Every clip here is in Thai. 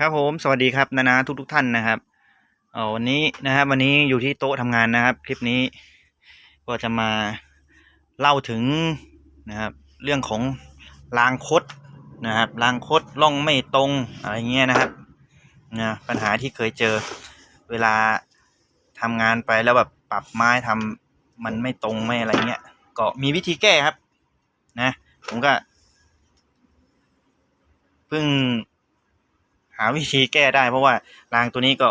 ครับผมสวัสดีครับนานาทุกทุกท่านนะครับเออวันนี้นะครับ วันนี้อยู่ที่โต๊ะทำงานนะครับ คลิปนี้ก็จะมาเล่าถึงนะครับ เรื่องของรางคดนะครับรางคดล่องไม่ตรงอะไรเงี้ยนะครับนะปัญหาที่เคยเจอเวลาทำงานไปแล้วแบบปรับไม้ทำมันไม่ตรงไม่อะไรเงี้ย ก็มีวิธีแก้ครับ นะ ผมก็เพิ่ง หาวิธีแก้ได้ เพราะว่ารางตัวนี้ก็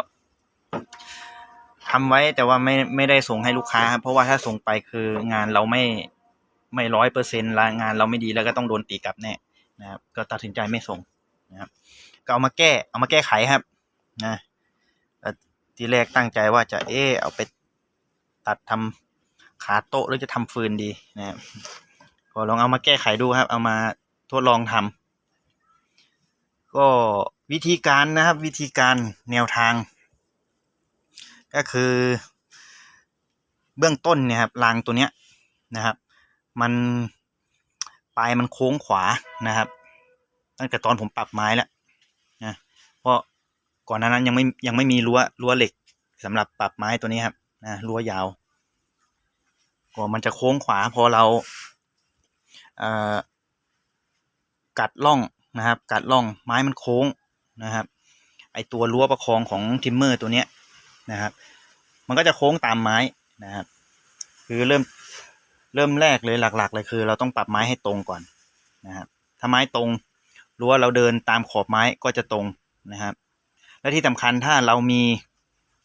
ทำไว้แต่ว่าไม่ไม่ได้ส่งให้ลูกค้าครับเพราะว่าถ้าส่งไปคืองานเราไม่ไม่ร้อยเปอร์เซ็นต์งานเราไม่ดีแล้วก็ต้องโดนตีกลับแน่นะครับ ก็ตัดสินใจไม่ส่งนะครับ ก็เอามาแก้เอามาแก้ไขครับนะทีแรกตั้งใจว่าจะเออเอาไปตัดทำขาโต๊ะหรือจะทำฟืนดีนะครับก็ลองเอามาแก้ไขดูครับ เอามาทดลองทำก็ วิธีการนะครับวิธีการแนวทาง ก็คือ เบื้องต้นเนี่ยครับรางตัวเนี้ยนะครับ มันปลายมันโค้งขวานะครับตั้งแต่ตอนผมปรับไม้แล้วนะเพราะก่อนหน้านั้นยังไม่ยังไม่มีรั้วรั้วเหล็กสำหรับปรับไม้ตัวนี้ครับนะรั้วยาวก็มันจะโค้งขวาพอเราเอ่อกัดล่องนะครับ กัดล่องไม้มันโค้ง นะครับไอตัวรั้วประคองของทิมเมอร์ตัวเนี้ยนะครับ มันก็จะโค้งตามไม้นะครับ คือเริ่มเริ่มแรกเลยหลัก ๆ เลยคือ เราต้องปรับไม้ให้ตรงก่อนนะครับถ้าไม้ตรงรั้วเราเดินตามขอบไม้ก็จะตรงนะครับ และที่สำคัญถ้าเรามี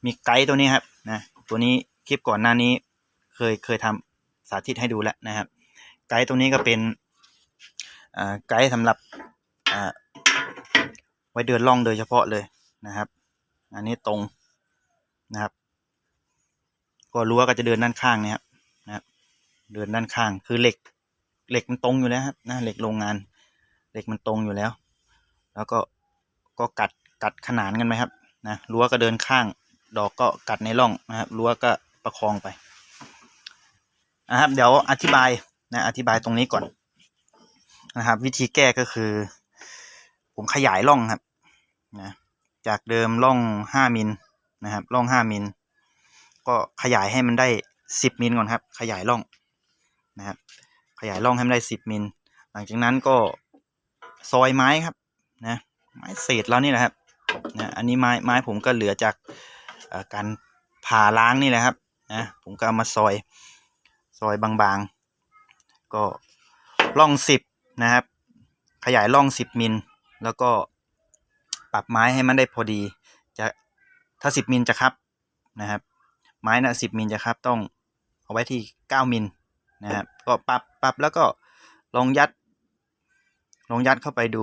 มีไกด์ตัวนี้ครับนะตัวนี้คลิปก่อนหน้านี้เคยเคยทำสาธิตให้ดูแล้วนะครับ ไกด์ตัวนี้ก็เป็นไกด์สำหรับ ไว้เดินล่องโดยเฉพาะเลยนะครับ อันนี้ตรงนะครับ ก็รั้วก็จะเดินด้านข้างเนี่ยครับนะครับ เดินด้านข้างคือเหล็ก เหล็กมันตรงอยู่แล้วครับนะเหล็กโรงงาน เหล็กมันตรงอยู่แล้ว แล้วก็ก็กัดกัดขนานกันไหมครับนะรั้วก็เดินข้าง ดอกก็กัดในร่องนะครับรั้วก็ประคองไปนะครับ เดี๋ยวอธิบายนะอธิบายตรงนี้ก่อนนะครับ วิธีแก้ก็คือ ผมขยายร่องครับนะจากเดิมร่องห้ามิลนะครับร่องห้ามิลก็ขยายให้มันได้สิบมิลก่อนครับ ขยายร่องนะครับขยายร่องให้มันได้สิบมิลหลังจากนั้นก็ซอยไม้ครับนะไม้เศษแล้วนี่แหละครับนะอันนี้ไม้ไม้ผมก็เหลือจากการผ่าล้างนี่แหละครับนะผมก็เอามาซอยซอยบางๆ ก็ร่องสิบนะครับ ขยายร่องสิบมิล แล้วก็ปรับไม้ให้มันได้พอดี จะถ้าสิบมิลจะครับนะครับ ไม้นะสิบมิลจะครับต้องเอาไว้ที่เก้ามิลนะครับก็ปรับปรับแล้วก็ลองยัด ลองยัดเข้าไปดู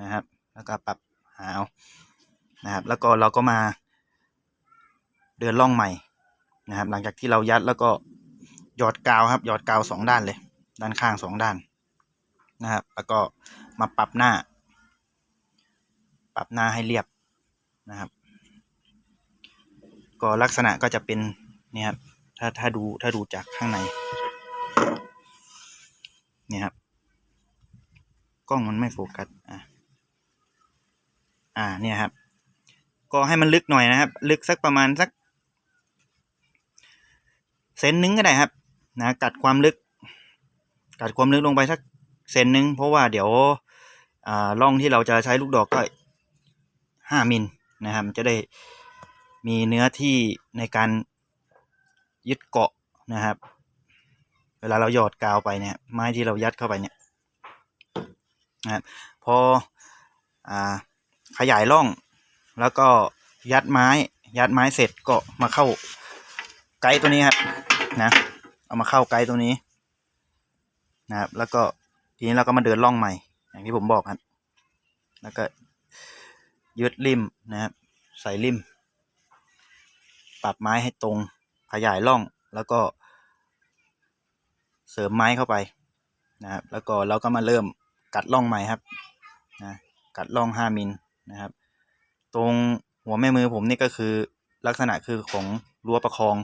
นะครับ แล้วก็ปรับหาเอานะครับ แล้วก็เราก็มาเดินล่องใหม่นะครับ หลังจากที่เรายัดแล้วก็หยอดกาวครับหยอดกาวสองด้านเลย ด้านข้างสองด้านนะครับ แล้วก็มาปรับหน้า ปรับหน้าให้เรียบนะครับ ก็ลักษณะก็จะเป็นเนี่ยครับถ้าถ้าดูถ้าดูจากข้างในเนี่ยครับกล้องมันไม่โฟกัสอะอ่าเนี่ยครับ ก็ให้มันลึกหน่อยนะครับ ลึกสักประมาณสักเซนนึงก็ได้ครับนะกัดความลึก กัดความลึกลงไปสักเซนนึงเพราะว่าเดี๋ยวอ่าร่องที่เราจะใช้ลูกดอกก็ ห้ามิลนะครับจะได้มีเนื้อที่ในการยึดเกาะนะครับ เวลาเราหยอดกาวไปเนี่ยไม้ที่เรายัดเข้าไปเนี่ยนะครับพออขยายร่องแล้วก็ยัดไม้ยัดไม้เสร็จก็มาเข้าไกด์ตัวนี้ครับนะเอามาเข้าไกด์ตัวนี้นะครับแล้วก็ทีนี้เราก็มาเดินล่องใหม่ อย่างที่ผมบอกครับ แล้วก็ ยึดริมนะครับใส่ริมปรับไม้ให้ตรงขยายร่องแล้วก็เสริมไม้เข้าไปนะครับ แล้วก็เราก็มาเริ่มกัดร่องใหม่ครับนะกัดร่องห้ามิลนะครับ ตรงหัวแม่มือผมนี่ก็คือลักษณะคือของรั้วประคอง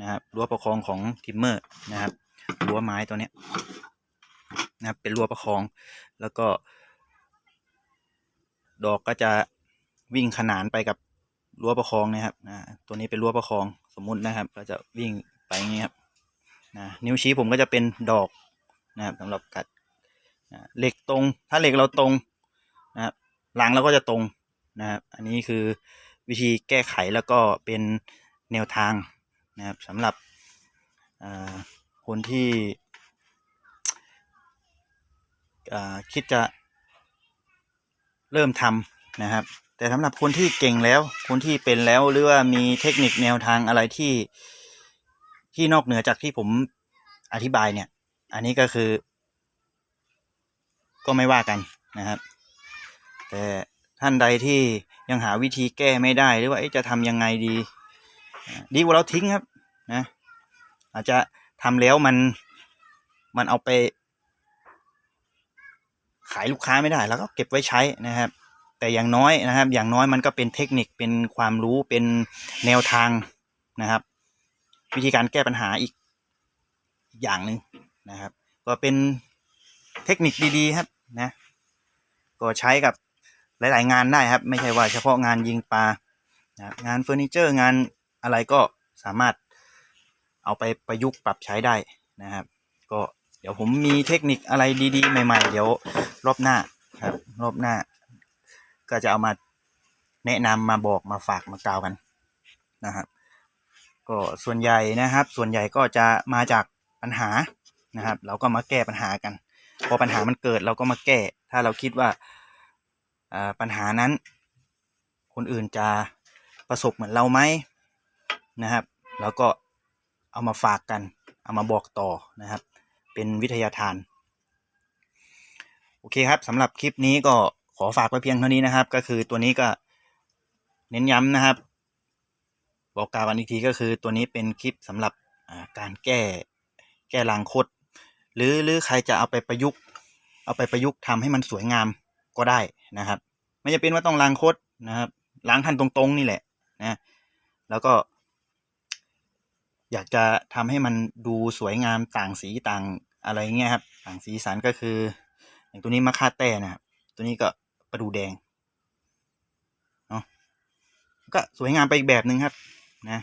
นะครับรั้วประคองของทิมเมอร์นะครับรั้วไม้ตัวเนี้ยนะครับเป็นรั้วประคองแล้วก็ ดอกก็จะ วิ่งขนานไปกับรั้วประคองนะครับนะตัวนี้เป็นรั้วประคองสมมุตินะครับก็จะวิ่งไปอย่างนี้ครับนะนิ้วชี้ผมก็จะเป็นดอกนะครับสำหรับกัดนะเหล็กตรง ถ้าเหล็กเราตรงนะครับหลังเราก็จะตรงนะครับอันนี้คือวิธีแก้ไขแล้วก็เป็นแนวทางนะครับสำหรับคนที่คิดจะเริ่มทำนะครับ แต่สำหรับคนที่เก่งแล้ว คนที่เป็นแล้วหรือว่ามีเทคนิคแนวทางอะไรที่ที่นอกเหนือจากที่ผมอธิบายเนี่ย อันนี้ก็คือ ก็ไม่ว่ากันนะครับ แต่ท่านใดที่ยังหาวิธีแก้ไม่ได้หรือว่าจะทำยังไงดี ดีกว่าเราทิ้งครับนะอาจจะทำแล้วมันมันเอาไป ขายลูกค้าไม่ได้ แล้วก็เก็บไว้ใช้นะครับ แต่อย่างน้อยนะครับ อย่างน้อยมันก็เป็นเทคนิคเป็นความรู้เป็นแนวทางนะครับ วิธีการแก้ปัญหาอีกอย่างหนึ่งนะครับ ก็เป็นเทคนิคดีๆครับนะ ก็ใช้กับหลาย ๆ งานได้ครับ ไม่ใช่ว่าเฉพาะงานยิงปลานะงานเฟอร์นิเจอร์งานอะไรก็สามารถเอาไปประยุกต์ปรับใช้ได้นะครับ ก็เดี๋ยวผมมีเทคนิคอะไรดี ๆ ใหม่ ๆ เดี๋ยวรอบหน้าครับ รอบหน้า ก็จะเอามาแนะนำมาบอกมาฝากมากล่าวกันนะครับ ก็ส่วนใหญ่นะครับ ส่วนใหญ่ก็จะมาจากปัญหานะครับ เราก็มาแก้ปัญหากัน พอปัญหามันเกิดเราก็มาแก้ ถ้าเราคิดว่าปัญหานั้น คนอื่นจะประสบเหมือนเราไหมนะครับ แล้วก็เอามาฝากกัน เอามาบอกต่อนะครับ เป็นวิทยาทาน โอเคครับสำหรับคลิปนี้ก็ อฝากไว้เพียงเท่านี้นะครับ ก็คือตัวนี้ก็เน้นย้ำนะครับ บอกกล่าวกันอีกทีก็คือตัวนี้เป็นคลิปสำหรับการแก้แก้รางคดหรือหรือใครจะเอาไปประยุกต์ เอาไปประยุกต์ทำให้มันสวยงามก็ได้นะครับ ไม่จำเป็นว่าต้องลางคดนะครับล้างทันตรงๆนี่แหละนะแล้วก็ อยากจะทำให้มันดูสวยงามต่างสีต่างอะไรเงี้ยครับ ต่างสีสันก็คือ อย่างตัวนี้มะค่าแต้นะครับตัวนี้ก็ ประดูแดงเนาะก็สวยงามไปอีกแบบหนึ่งครับนะ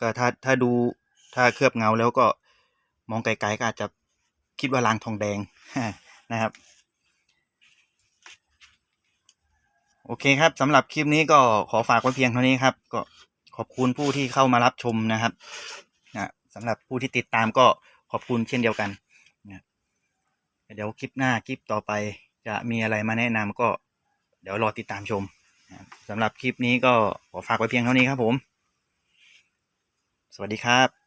ก็ถ้าถ้าดูถ้าเคลือบเงาแล้วก็มองไกลๆก็อาจจะคิดว่าลางทองแดงนะครับ โอเคครับสำหรับคลิปนี้ก็ขอฝากไว้เพียงเท่านี้ครับ ก็ขอบคุณผู้ที่เข้ามารับชมนะครับนะสำหรับผู้ที่ติดตามก็ขอบคุณเช่นเดียวกัน เดี๋ยวคลิปหน้าคลิปต่อไปจะมีอะไรมาแนะนำก็เดี๋ยวรอติดตามชมสำหรับคลิปนี้ก็ขอฝากไว้เพียงเท่านี้ครับผม สวัสดีครับ